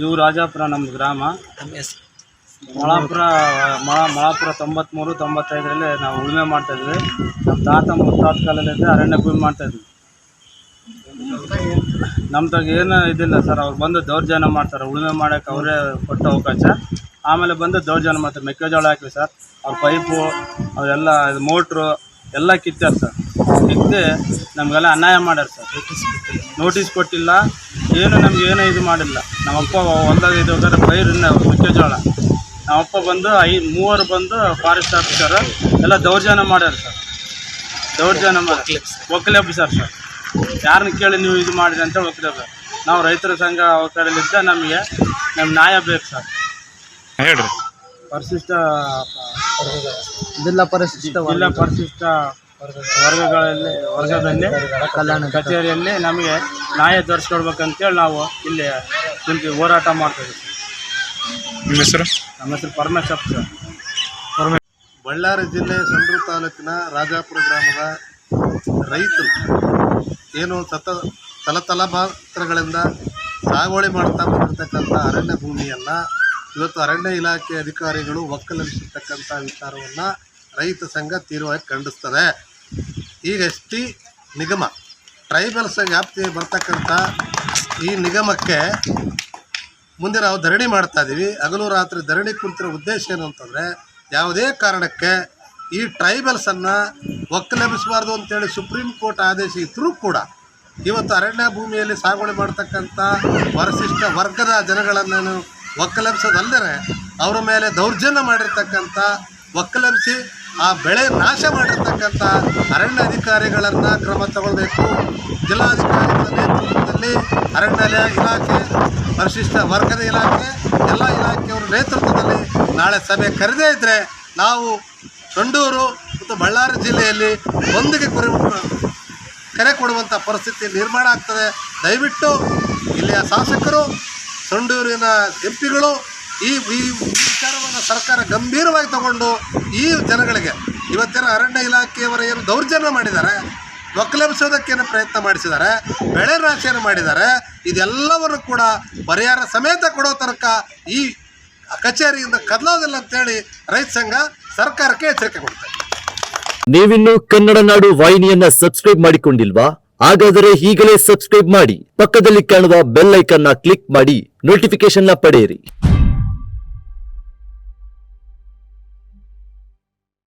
ಇವು ರಾಜಾಪುರ ನಮ್ಮ ಗ್ರಾಮ ಮಳಾಪುರ ಮಳ ಮಳಾಪುರ ತೊಂಬತ್ಮೂರು ತೊಂಬತ್ತೈದರಲ್ಲಿ ನಾವು ಉಳುಮೆ ಮಾಡ್ತಾ ಇದ್ವಿ. ನಮ್ಮ ತಾತ ಮುತ್ತಾತ ಕಾಲದಿಂದ ಅರಣ್ಯ ಭೂಮಿ ಮಾಡ್ತಾ ಇದ್ವಿ. ನಮ್ದಾಗ ಏನು ಇದಿಲ್ಲ ಸರ್ ಅವ್ರು ಬಂದು ದೌರ್ಜನ್ಯ ಮಾಡ್ತಾರೆ. ಉಳುಮೆ ಮಾಡೋಕೆ ಅವರೇ ಕೊಟ್ಟ ಅವಕಾಶ. ಆಮೇಲೆ ಬಂದು ದೌರ್ಜನ್ಯ ಮಾಡ್ತಾರೆ. ಮೆಕ್ಕೆಜೋಳ ಹಾಕಿವಿ ಸರ್. ಅವ್ರ ಪೈಪು ಅವರೆಲ್ಲ ಇದು ಮೋಟ್ರು ಎಲ್ಲ ಕಿತ್ತಾರೆ ಸರ್. ಕಿತ್ತು ನಮಗೆಲ್ಲ ಅನ್ಯಾಯ ಮಾಡ್ಯಾರ ಸರ್. ನೋಟಿಸ್ ಕೊಟ್ಟಿಲ್ಲ. ಏನು ನಮ್ಗೆ ಏನೂ ಇದು ಮಾಡಿಲ್ಲ. ನಮ್ಮಪ್ಪ ಹೊಲ್ದಾಗ ಇದು ಹೋಗಾರೆ ಪೈರನ್ನ ಮೆಕ್ಕೆಜೋಳ ನಮ್ಮಪ್ಪ ಬಂದು ಐ ಮೂವರು ಬಂದು ಫಾರೆಸ್ಟ್ ಆಫೀಸರ್ ಎಲ್ಲ ದೌರ್ಜನ್ಯ ಮಾಡ್ಯಾರ ಸರ್. ದೌರ್ಜನ್ಯ ಮಾಡಿ ಒಕ್ಕಲೆ ಆಫೀಸರ್ ಸರ್. ಯಾರನ್ನ ಕೇಳಿ ನೀವು ಇದು ಮಾಡಿರಿ ಅಂತ ಒಕ್ಕಲೆ ನಾವು ರೈತರ ಸಂಘ ಅವ್ರ ಕಡೆಲಿದ್ದ ನಮಗೆ ನಮ್ಮ ನ್ಯಾಯ ಬೇಕು ಸರ್. ಹೇಳ್ರಿ. ಪರಿಶಿಷ್ಟ ಜಿಲ್ಲಾ ಪರಿಶಿಷ್ಟ ಜಿಲ್ಲಾ ಪರಿಶಿಷ್ಟ ವರ್ಗಗಳಲ್ಲಿ ವರ್ಗದಲ್ಲಿ ಕಲ್ಯಾಣ ಕಚೇರಿಯಲ್ಲಿ ನಮಗೆ ನ್ಯಾಯ ತೋರಿಸ್ಕೊಡ್ಬೇಕಂತೇಳಿ ನಾವು ಇಲ್ಲಿ ನಿಮಗೆ ಹೋರಾಟ ಮಾಡ್ತೀವಿ ನಿಮ್ಮ ಹೆಸರು? ನಮ್ಮ ಹೆಸರು ಪರಮೇಶ್ವರ್ ಸರ್. ಬಳ್ಳಾರಿ ಜಿಲ್ಲೆ ಸಂಡೂರು ತಾಲೂಕಿನ ರಾಜಾಪುರ ಗ್ರಾಮದ ರೈತರು ಏನು ಸತ ತಲತಲಭಾತ್ರಗಳಿಂದ ಸಾಗುವಳಿ ಮಾಡ್ತಾ ಬಂದಿರತಕ್ಕಂಥ ಅರಣ್ಯ ಭೂಮಿಯನ್ನು ಇವತ್ತು ಅರಣ್ಯ ಇಲಾಖೆ ಅಧಿಕಾರಿಗಳು ಒಕ್ಕಲಿಸಿರ್ತಕ್ಕಂಥ ವಿಚಾರವನ್ನು ರೈತ ಸಂಘ ತೀವ್ರವಾಗಿ ಖಂಡಿಸ್ತದೆ. ಈಗ ಎಸ್ ಟಿ ನಿಗಮ ಟ್ರೈಬಲ್ಸ್ ವ್ಯಾಪ್ತಿ ಬರ್ತಕ್ಕಂಥ ಈ ನಿಗಮಕ್ಕೆ ಮುಂದೆ ನಾವು ಧರಣಿ ಮಾಡ್ತಾ ಇದ್ದೀವಿ. ಹಗಲು ರಾತ್ರಿ ಧರಣಿ ಕುಂತಿರೋ ಉದ್ದೇಶ ಏನು ಅಂತಂದರೆ, ಯಾವುದೇ ಕಾರಣಕ್ಕೆ ಈ ಟ್ರೈಬಲ್ಸನ್ನು ಒಕ್ಕಲೆಬ್ಬಿಸಬಾರ್ದು ಅಂತೇಳಿ ಸುಪ್ರೀಂ ಕೋರ್ಟ್ ಆದೇಶ ಇದ್ದರೂ ಕೂಡ ಇವತ್ತು ಅರಣ್ಯ ಭೂಮಿಯಲ್ಲಿ ಸಾಗುವಳಿ ಮಾಡ್ತಕ್ಕಂಥ ವರಶಿಷ್ಟ ವರ್ಗದ ಜನಗಳನ್ನು ಒಕ್ಕಲೆಬ್ಸೋದಲ್ಲದೆ ಅವರ ಮೇಲೆ ದೌರ್ಜನ್ಯ ಮಾಡಿರ್ತಕ್ಕಂಥ ಒಕ್ಕಲೆಬ್ಸಿ ಆ ಬೆಳೆ ನಾಶ ಮಾಡಿರ್ತಕ್ಕಂಥ ಅರಣ್ಯ ಅಧಿಕಾರಿಗಳನ್ನು ಕ್ರಮ ತಗೊಳ್ಬೇಕು. ಜಿಲ್ಲಾಧಿಕಾರಿಗಳ ನೇತೃತ್ವದಲ್ಲಿ ಅರಣ್ಯ ಇಲಾಖೆ, ಪರಿಶಿಷ್ಟ ವರ್ಗದ ಇಲಾಖೆ, ಎಲ್ಲ ಇಲಾಖೆಯವರ ನೇತೃತ್ವದಲ್ಲಿ ನಾಳೆ ಸಭೆ ಕರೆದೇ ಇದ್ದರೆ ನಾವು ಸಂಡೂರು ಮತ್ತು ಬಳ್ಳಾರಿ ಜಿಲ್ಲೆಯಲ್ಲಿ ಒಂದಿಗೆ ಕುರಿ ಕರೆ ಕೊಡುವಂಥ ಪರಿಸ್ಥಿತಿ ನಿರ್ಮಾಣ ಆಗ್ತದೆ. ದಯವಿಟ್ಟು ಇಲ್ಲಿಯ ಶಾಸಕರು ಸಂಡೂರಿನ ಎಂ ಪಿಗಳು ಈ ಈ ವಿಚಾರವನ್ನು ಸರ್ಕಾರ ಗಂಭೀರವಾಗಿ ತಗೊಂಡು ಈ ಜನಗಳಿಗೆ ಇವತ್ತಿನ ಅರಣ್ಯ ಇಲಾಖೆಯವರು ಏನು ದೌರ್ಜನ್ಯ ಮಾಡಿದ್ದಾರೆ ಒಕ್ಕಲೆಬ್ಸೋದಕ್ಕೇನು ಪ್ರಯತ್ನ ಮಾಡಿಸಿದ್ದಾರೆ, ಬೆಳೆ ನಾಶನ ಮಾಡಿದ್ದಾರೆ, ಇದೆಲ್ಲವನ್ನು ಕೂಡ ಪರಿಹಾರ ಸಮೇತ ಕೊಡೋ ತನಕ ಈ ಕಚೇರಿಯಿಂದ ಕದಲೋದಿಲ್ಲ ಅಂತೇಳಿ ರೈತ ಸಂಘ ಸರ್ಕಾರಕ್ಕೆ ಎಚ್ಚರಿಕೆ ಕೊಡ್ತಾರೆ ನೀವಿನ್ನು ಕನ್ನಡ ನಾಡು ವಾಹಿನಿಯನ್ನ ಸಬ್ಸ್ಕ್ರೈಬ್ ಮಾಡಿಕೊಂಡಿಲ್ವಾ? ಹಾಗಾದರೆ ಈಗಲೇ ಸಬ್ಸ್ಕ್ರೈಬ್ ಮಾಡಿ, ಪಕ್ಕದಲ್ಲಿ ಕಾಣುವ ಬೆಲ್ ಐಕನ್ನ ಕ್ಲಿಕ್ ಮಾಡಿ ನೋಟಿಫಿಕೇಶನ್ನ ಪಡೆಯಿರಿ.